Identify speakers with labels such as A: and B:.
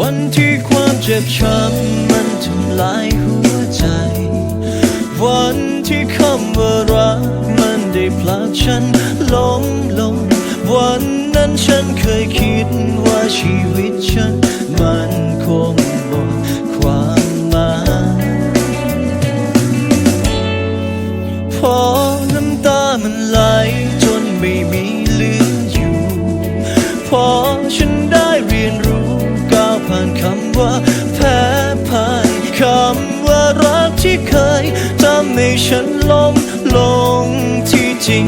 A: วันที่ความเจ็บช้ำมันทำลายหัวใจ วันที่คำว่ารักมันได้ผลักฉันล้มลง วันนั้นฉันเคยคิดว่าชีวิตฉันมันคงหมดความหมายพอน้ำตามันไหลจนไม่มีเหลืออยู่ พอฉันได้เรียน ผ่านคำว่าแพ้ผ่านคำว่ารักที่เคยทำให้ฉันล้มลงที่จริง